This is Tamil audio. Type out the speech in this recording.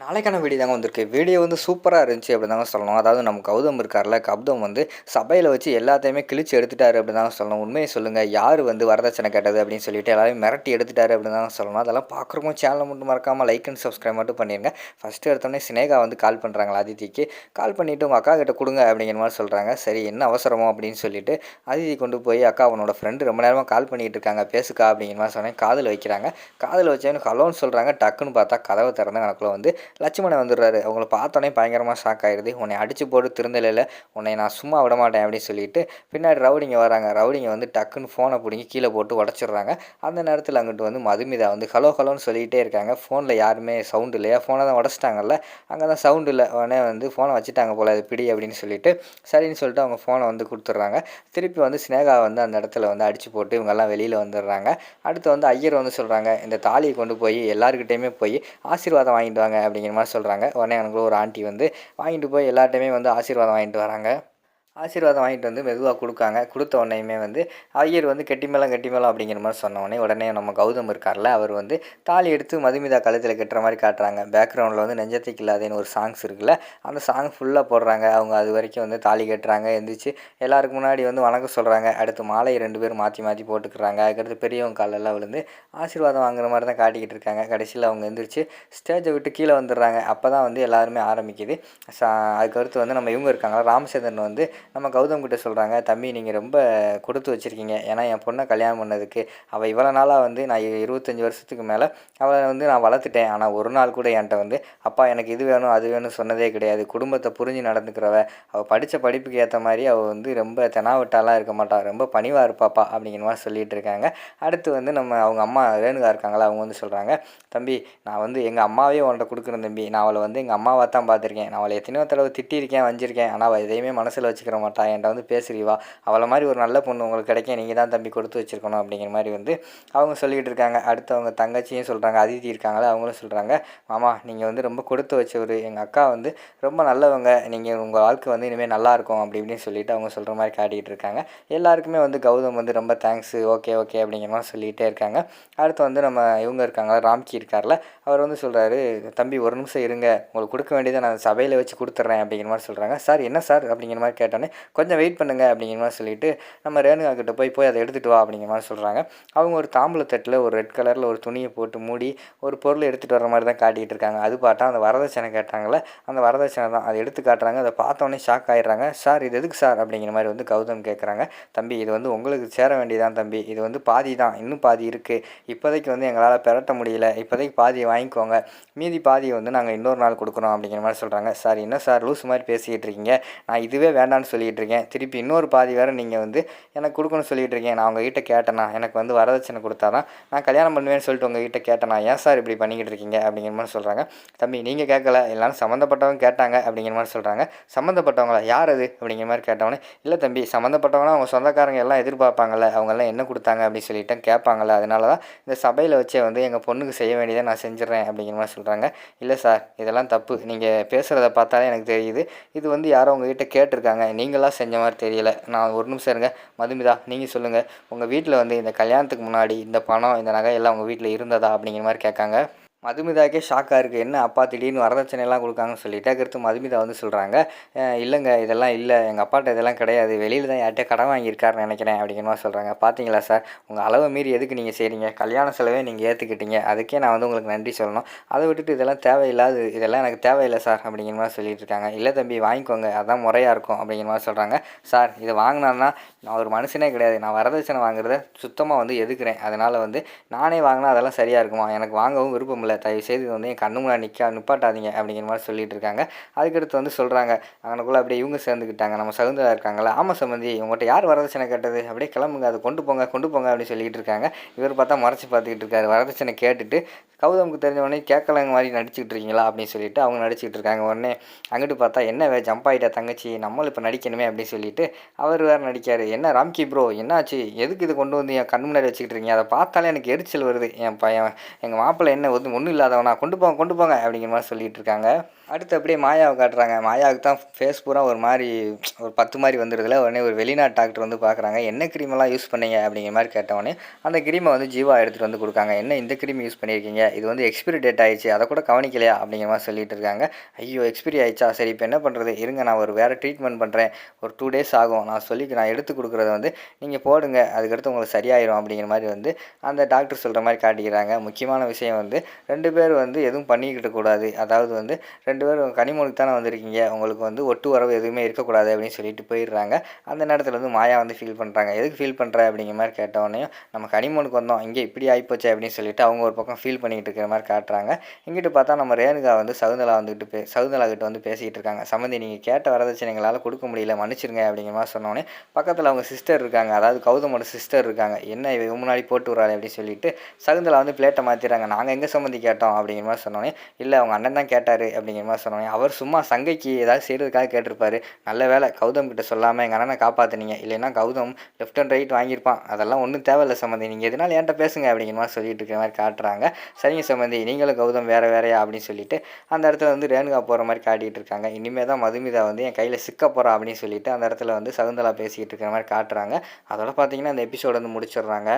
நாளைக்கான வீடியோ தாங்க வந்திருக்கு. வீடியோ வந்து சூப்பராக இருந்துச்சு அப்படி தாங்க சொல்லணும். அதாவது நம்ம கௌதம் இருக்கார்ல கௌதம் வந்து சபையில் வச்சு எல்லாத்தையுமே கிழிச்சு எடுத்துட்டாரு அப்படி தாங்க சொல்லணும். உண்மையை சொல்லுங்கள் யார் வந்து வரதட்சணை கேட்டது அப்படின்னு சொல்லிட்டு எல்லாரையும் மிரட்டி எடுத்துட்டாரு அப்படின்னு தாங்க சொல்லணும். அதெல்லாம் பார்க்குறக்கும் சேனலை மட்டும் மறக்காமல் லைக் அண்ட் சப்ஸ்கிரைப் மட்டும் பண்ணிடுங்க ஃபஸ்ட்டு எடுத்தோடனே சினேகா வந்து கால் பண்ணுறாங்களா அதித்திக்கு கால் பண்ணிவிட்டு உங்கள் அக்கா கிட்ட கொடுங்க அப்படிங்கிற மாதிரி சொல்கிறாங்க சரி என்ன அவசரமோ அப்படின்னு சொல்லிட்டு அதித்தி கொண்டு போய் அக்கா அவனோட ஃப்ரெண்டு ரொம்ப நேரமாக கால் பண்ணிகிட்டு இருக்காங்க. பேசுக்கா அப்படிங்கிற மாதிரி சொன்னேன். காதில் வைக்கிறாங்க. காதில் வச்சேன்னு ஹலோன்னு சொல்கிறாங்க டக்குன்னு பார்த்தா கதவை திறந்த கணக்கில் வந்து லட்சுமணன் வந்துடுறாரு. அவங்கள பார்த்தோன்னே பயங்கரமாக ஷாக் ஆகிடுது உன்னை அடிச்சு போட்டு திருந்தலையில் உன்னை நான் சும்மா விட மாட்டேன் அப்படின்னு சொல்லிட்டு பின்னாடி ரவுடிங்க வராங்க. ரவுடிங்க வந்து டக்குன்னு ஃபோனை பிடிங்கி கீழே போட்டு உடச்சிடுறாங்க. அந்த நேரத்தில் அங்கிட்டு வந்து மதுமிதா வந்து ஹலோ ஹலோன்னு சொல்லிகிட்டே இருக்காங்க. ஃபோனில் யாருமே சவுண்ட் இல்லையா? ஃபோனை தான் உடச்சிட்டாங்கல்ல. அங்கே தான் சவுண்ட் இல்லை. உடனே வந்து ஃபோனை வச்சுட்டாங்க போல அது பிடி அப்படின்னு சொல்லிட்டு சரின்னு சொல்லிட்டு அவங்க ஃபோனை வந்து கொடுத்துட்றாங்க. திருப்பி வந்து ஸ்னேகா வந்து அந்த இடத்துல வந்து அடிச்சு போட்டு இவங்கெல்லாம் வெளியில் வந்துடுறாங்க. அடுத்து வந்து ஐயர் வந்து சொல்கிறாங்க இந்த தாலியை கொண்டு போய் எல்லாருக்கிட்டேயுமே போய் ஆசீர்வாதம் வாங்கிட்டு வாங்க அப்படின்னு அப்படிங்கிற மாதிரி சொல்கிறாங்க உடனே எனக்கு ஒரு ஆண்டி வந்து வாங்கிட்டு போய் எல்லார்ட்டையுமே வந்து ஆசீர்வாதம் வாங்கிட்டு வராங்க. ஆசீர்வாதம் வாங்கிட்டு வந்து மெதுவாக கொடுக்காங்க. கொடுத்த உடனேயுமே வந்து ஐயர் வந்து கெட்டிமேளம் கெட்டிமேளம் அப்படிங்கிற மாதிரி சொன்ன உடனே உடனே நம்ம கௌதம் இருக்கார்ல அவர் வந்து தாலி எடுத்து மதுமிதா கழுத்தில் கட்டுற மாதிரி காட்டுறாங்க. பேக்ரவுண்டில் வந்து நெஞ்சத்தைக்கு இல்லாதேன்னு ஒரு சாங்ஸ் இருக்குல்ல அந்த சாங் ஃபுல்லாக போடுறாங்க. அவங்க அது வரைக்கும் வந்து தாலி கட்டுறாங்க எந்திரிச்சு எல்லாருக்கு முன்னாடி வந்து வணக்கம் சொல்கிறாங்க அடுத்து மாலை ரெண்டு பேரும் மாற்றி மாற்றி போட்டுக்கிறாங்க. அதுக்கடுத்து பெரியவங்க காலெல்லாம் விழுந்து ஆசீர்வாதம் வாங்குற மாதிரி தான் காட்டிக்கிட்டு இருக்காங்க. கடைசியில் அவங்க எந்திரிச்சு ஸ்டேஜை விட்டு கீழே வந்துடுறாங்க. அப்போ தான் வந்து எல்லாருமே ஆரம்பிக்குது. சா அதுக்கடுத்து வந்து நம்ம இவங்க இருக்காங்களா ராமச்சந்திரன் வந்து நம்ம கௌதம் கிட்ட சொல்கிறாங்க தம்பி நீங்கள் ரொம்ப கொடுத்து வச்சுருக்கீங்க. ஏன்னா என் பொண்ணை கல்யாணம் பண்ணதுக்கு அவள் இவ்வளோ நாளாக வந்து நான் இருபத்தஞ்சி வருஷத்துக்கு மேலே அவளை வந்து நான் வளர்த்துட்டேன். ஆனால் ஒரு நாள் கூட என்கிட்ட வந்து அப்பா எனக்கு இது வேணும் அது வேணும் சொன்னதே கிடையாது. குடும்பத்தை புரிஞ்சு நடந்துக்கிறவ அவள் படித்த படிப்புக்கு ஏற்ற மாதிரி அவள் வந்து ரொம்ப தெனாவட்டாலாம் இருக்க மாட்டாள் ரொம்ப பணிவாக இருப்பாப்பா அப்படிங்கிற மாதிரி சொல்லிட்டு இருக்காங்க. அடுத்து வந்து நம்ம அவங்க அம்மா ரேணுகா இருக்காங்களா அவங்க வந்து சொல்கிறாங்க தம்பி நான் வந்து எங்கள் அம்மாவே உன்கிட்ட கொடுக்குறேன் தம்பி. நான் அவளை வந்து எங்கள் அம்மாவாக தான் பார்த்துருக்கேன். நான் அவளை எத்தனையோ தடவை திட்டியிருக்கேன் வஞ்சிருக்கேன். ஆனால் அவள் எதையுமே மனசில் வச்சுக்கிற மாட்டா என்கிட்ட வந்து பேசுறீவா. அவளை மாதிரி ஒரு நல்ல பொண்ணு உங்களுக்கு கிடைக்க நீங்கள் தான் தம்பி கொடுத்து வச்சிருக்கணும் அப்படிங்கிற மாதிரி வந்து அவங்க சொல்லிக்கிட்டு இருக்காங்க. அடுத்து அவங்க தங்கச்சியும் சொல்கிறாங்க அதிதி இருக்காங்களே அவங்களும் சொல்கிறாங்க மாமா நீங்கள் வந்து ரொம்ப கொடுத்து வச்சவர். எங்கள் அக்கா வந்து ரொம்ப நல்லவங்க. நீங்கள் உங்கள் வாழ்க்கை வந்து இனிமேல் நல்லாயிருக்கும் அப்படி இப்படின்னு சொல்லிட்டு அவங்க சொல்கிற மாதிரி காட்டிகிட்டு இருக்காங்க. எல்லாருக்குமே வந்து கௌதம் வந்து ரொம்ப தேங்க்ஸு ஓகே ஓகே அப்படிங்கிற மாதிரி சொல்லிகிட்டே இருக்காங்க. அடுத்து வந்து நம்ம இவங்க இருக்காங்களா ராம்கி இருக்கார்ல அவர் வந்து சொல்கிறாரு தம்பி ஒரு நிமிஷம் இருங்க. உங்களுக்கு கொடுக்க வேண்டியதை நான் சபையில் வச்சு கொடுத்துட்றேன் அப்படிங்கிற மாதிரி சொல்கிறாங்க சார் என்ன சார்? அப்படிங்கிற மாதிரி கேட்டோன்னே கொஞ்சம் வெயிட் பண்ணுங்க அப்படிங்கிற மாதிரி சொல்லிட்டு நம்ம ரேணுகா கிட்ட போய் போய் அதை எடுத்துகிட்டு வா அப்படிங்கிற மாதிரி சொல்கிறாங்க அவங்க ஒரு தாம்பூல தட்டில் ஒரு ரெட் கலரில் ஒரு துணியை போட்டு மூடி ஒரு பொருள் எடுத்துகிட்டு வர மாதிரி தான் காட்டிகிட்டு இருக்காங்க. அது பார்த்தா அந்த வரதட்சணை கேட்டாங்களே அந்த வரதட்சணை தான். அதை எடுத்து காட்டுறாங்க. அதை பார்த்தோன்னே ஷாக் ஆயிடுறாங்க. சார் இது எதுக்கு சார்? அப்படிங்கிற மாதிரி வந்து கௌதம் கேட்குறாங்க தம்பி இது வந்து உங்களுக்கு சேர வேண்டியதான் தம்பி. இது வந்து பாதி தான். இன்னும் பாதி இருக்குது இப்போதைக்கு வந்து எங்களால் பெரட்ட முடியல. இப்போதைக்கு பாதியை வாங்கிக்கோங்க. மீதி பாதியை வந்து நாங்கள் இன்னொரு நாள் கொடுக்குறோம் அப்படிங்கிற மாதிரி சொல்கிறாங்க சார் என்ன சார்? லூஸ் மாதிரி பேசிக்கிட்டு இருக்கீங்க. நான் இதுவே வேண்டாம்னு சொல்லிட்டு இருக்கேன் திருப்பி இன்னொரு பாதி வேறு நீங்கள் வந்து எனக்கு கொடுக்கணும்னு சொல்லிகிட்ருக்கேன் நான் உங்ககிட்ட கேட்டேனா எனக்கு வந்து வரதட்சணை கொடுத்தா தான் நான் கல்யாணம் பண்ணுவேன்னு சொல்லிட்டு உங்ககிட்ட கேட்டேனா ஏன் சார் இப்படி பண்ணிக்கிட்டு இருக்கீங்க அப்படிங்கிற மாதிரி சொல்கிறாங்க தம்பி நீங்கள் கேட்கல. எல்லாரும் சம்மந்தப்பட்டவங்க கேட்டாங்க அப்படிங்கிற மாதிரி சொல்கிறாங்க சம்மந்தப்பட்டவங்களா? யார் அது? அப்படிங்கிற மாதிரி கேட்டவொடனே இல்லை தம்பி சம்மந்தப்பட்டவங்கன்னா அவங்க சொந்தக்காரங்க எல்லாம் எதிர்பார்ப்பாங்கல்ல. அவங்கெல்லாம் என்ன கொடுத்தாங்க? அப்படின்னு சொல்லிட்டு கேட்பாங்கல்ல. அதனால தான் இந்த சபையில் வச்சே வந்து எங்கள் பொண்ணுக்கு செய்ய வேண்டியதை நான் செஞ்சிடறேன் அப்படிங்கிற மாதிரி சொல்கிறாங்க இல்லை சார் இதெல்லாம் தப்பு. நீங்கள் பேசுகிறத பார்த்தாலே எனக்கு தெரியுது. இது வந்து யாரோ உங்ககிட்ட கேட்டிருக்காங்க. நீங்களாக செஞ்ச மாதிரி தெரியல. நான் ஒரு நிமிஷம் இருங்க. மதுமிதா நீங்கள் சொல்லுங்கள் உங்கள் வீட்டில் வந்து இந்த கல்யாணத்துக்கு முன்னாடி இந்த பணம் இந்த நகை எல்லாம் உங்கள் வீட்டில் இருந்ததா அப்படிங்கிற மாதிரி கேட்காங்க. மதுமிதாக்கே ஷாக்காக இருக்குது என்ன அப்பா திடீர்னு வரதட்சணையெல்லாம் கொடுக்காங்கன்னு சொல்லிட்டு அதுக்கடுத்து மதுமிதா வந்து சொல்கிறாங்க இல்லைங்க இதெல்லாம் இல்லை எங்கள் அப்பாட்ட இதெல்லாம் கிடையாது. வெளியில் தான் யார்கிட்ட கடன் வாங்கியிருக்காருன்னு நினைக்கிறேன் அப்படிங்கிற மாதிரி சொல்கிறாங்க பார்த்தீங்களா சார் உங்கள் அளவை மீறி எதுக்கு நீங்கள் செய்கிறீங்க கல்யாண செலவே நீங்கள் ஏற்றுக்கிட்டீங்க அதுக்கே நான் வந்து உங்களுக்கு நன்றி சொல்லணும். அதை விட்டுட்டு இதெல்லாம் தேவையில்லாது இதெல்லாம் எனக்கு தேவையில்லை சார் அப்படிங்கிற மாதிரி சொல்லிட்டு இருக்காங்க. இல்லை தம்பி வாங்கிக்கோங்க. அதான் முறையாக இருக்கும் அப்படிங்கிற மாதிரி சொல்கிறாங்க சார் இதை வாங்கினான்னா நான் ஒரு மனுஷனே கிடையாது. நான் வரதட்சணை வாங்குறத சுத்தமாக வந்து எதுக்குறேன்? அதனால் வந்து நானே வாங்கினா அதெல்லாம் சரியாக இருக்குமா? எனக்கு வாங்கவும் விருப்பம் இல்லை தயவுசெய்து இது வந்து என் கண்ணு முன்னாடி நிற்க நிப்பாட்டாதீங்க அப்படிங்கிற மாதிரி சொல்லிட்டு இருக்காங்க அதுக்கடுத்து வந்து சொல்கிறாங்க அவனுக்குள்ளே அப்படியே இவங்க சேர்ந்துக்கிட்டாங்க நம்ம சகுந்தரா இருக்காங்களா ஆமாம் சம்பந்தி உங்கள்கிட்ட யார் வரதட்சணை கேட்டது? அப்படியே கிளம்புங்க அதை கொண்டு போங்க கொண்டு போங்க அப்படின்னு சொல்லிட்டு இருக்காங்க இவர் பார்த்தா மறைச்சு பார்த்துக்கிட்டு இருக்காரு. வரதட்சணை கேட்டுட்டு கௌதமுக்கு தெரிஞ்ச உடனே கேட்கலங்க மாதிரி நடிச்சுக்கிட்டு இருக்கீங்களா அப்படின்னு சொல்லிட்டு அவங்க நடிச்சுக்கிட்டு இருக்காங்க உடனே அங்கிட்டு பார்த்தா என்ன வே ஜம்ப் ஆகிட்டா தங்கச்சி நம்மளும் இப்போ நடிக்கணுமே அப்படின்னு சொல்லிட்டு அவர் வேறு நடிக்காரு. என்ன ராம்கி ப்ரோ என்னாச்சு? எதுக்கு இது கொண்டு வந்து என் கண் முன்னாடி வச்சுக்கிட்டு இருக்கீங்க அதை பார்த்தாலே எனக்கு எரிச்சல் வருது. என் பையன் எங்கள் மாப்பிள்ளை என்ன வந்து ஒன்றும் இல்லாதவனா கொண்டு போங்க கொண்டு போங்க அப்படிங்கிற மாதிரி சொல்லிகிட்டு இருக்காங்க அடுத்து அப்படியே மாயாவை காட்டுறாங்க. மாயாவுக்கு தான் ஃபேஸ் பூரா ஒரு மாதிரி ஒரு பத்து மாதிரி வந்துடுதுல உடனே ஒரு வெளிநாட்டு டாக்டர் வந்து பார்க்குறாங்க. என்ன க்ரீமெல்லாம் யூஸ் பண்ணீங்க? அப்படிங்கிற மாதிரி கேட்டவொடனே அந்த க்ரீமை வந்து ஜீவா எடுத்துகிட்டு வந்து கொடுக்காங்க என்ன இந்த க்ரீம் யூஸ் பண்ணியிருக்கீங்க? இது வந்து எக்ஸ்பிரி டேட் ஆயிடுச்சு. அதை கூட கவனிக்கலையா? அப்படிங்கிற மாதிரி சொல்லிட்டு இருக்காங்க ஐயோ எக்ஸ்பிரி ஆயிடுச்சா? சரி இப்போ என்ன பண்ணுறது இருங்க நான் ஒரு வேறு ட்ரீட்மெண்ட் பண்ணுறேன் ஒரு டூ டேஸ் ஆகும். நான் சொல்லி நான் எடுத்து கொடுக்குறத வந்து நீங்கள் போடுங்க. அதுக்கடுத்து உங்களுக்கு சரியாயிரும். அப்படிங்கிற மாதிரி வந்து அந்த டாக்டர் சொல்கிற மாதிரி காட்டிக்கிறாங்க. முக்கியமான விஷயம் வந்து ரெண்டு பேர் வந்து எதுவும் பண்ணிக்கிட்டு கூடாது. அதாவது வந்து ரெண்டு பேரும் கனிமொழிக்கு தானே வந்திருக்கீங்க. உங்களுக்கு வந்து ஒட்டு வரவு எதுவுமே இருக்கக்கூடாது அப்படின்னு சொல்லிட்டு போயிடுறாங்க. அந்த நேரத்தில் வந்து மாயா வந்து ஃபீல் பண்ணுறாங்க எதுக்கு ஃபீல் பண்ணுற அப்படிங்கிற மாதிரி கேட்டவொடனே நம்ம கனிமொழிக்கு வந்தோம். இங்கே இப்படி ஆகிப்போச்சு அப்படின்னு சொல்லிட்டு அவங்க ஒரு பக்கம் ஃபீல் பண்ணிக்கிட்டு இருக்கிற மாதிரி காட்டுறாங்க. இங்கிட்டு பார்த்தா நம்ம ரேணுகா வந்து சகுந்தலா வந்துட்டு பே சகுந்தலா கிட்ட வந்து பேசிக்கிட்டு இருக்காங்க. சம்மந்தி நீங்கள் கேட்ட வரதட்சணை எங்களால் கொடுக்க முடியல. மன்னிச்சிருங்க அப்படிங்கிற மாதிரி சொன்னோடனே பக்கத்தில் அவங்க சிஸ்டர் இருக்காங்க. அதாவது கௌதமோட சிஸ்டர் இருக்காங்க. என்ன இவ முன்னாடி போட்டு விட்றாரு அப்படின்னு சொல்லிட்டு சகுந்தலா வந்து பிளேட்டை மாற்றிடுறாங்க நாங்கள் எங்கே சம்மந்தி கேட்டோம் அப்படிங்கிற மாதிரி சொன்னோன்னே இல்லை அவங்க அண்ணன் தான் கேட்டார் அப்படிங்கிற மாதிரி சொன்னோன்னே அவர் சும்மா சங்கைக்கு ஏதாவது செய்கிறதுக்காக கேட்டிருப்பாரு. நல்ல வேலை கௌதம் கிட்ட சொல்லாமல் எங்கள் அண்ணனை காப்பாற்றுனீங்க இல்லைன்னா கௌதம் லெஃப்ட் அண்ட் ரைட் வாங்கியிருப்பான். அதெல்லாம் ஒன்றும் தேவையில்ல சம்மந்தி. நீங்கள் எதனால என்கிட்ட பேசுங்க அப்படிங்கிற மாதிரி சொல்லிட்டு இருக்கிற மாதிரி காட்டுறாங்க. சரிங்க சம்மந்தி. நீங்களும் கௌதம் வேறு வேறையா? அப்படின்னு சொல்லிட்டு அந்த இடத்துல வந்து ரேணுகா போகிற மாதிரி காட்டிகிட்டு இருக்காங்க. இனிமேல் தான் மதுமிதா வந்து என் கையில் சிக்க போகிறா அப்படின்னு சொல்லிட்டு அந்த இடத்துல வந்து சகுந்தலா பேசிக்கிட்டு இருக்கிற மாதிரி காட்டுறாங்க. அதோட பார்த்தீங்கன்னா அந்த எபிசோடு வந்து முடிச்சிடுறாங்க.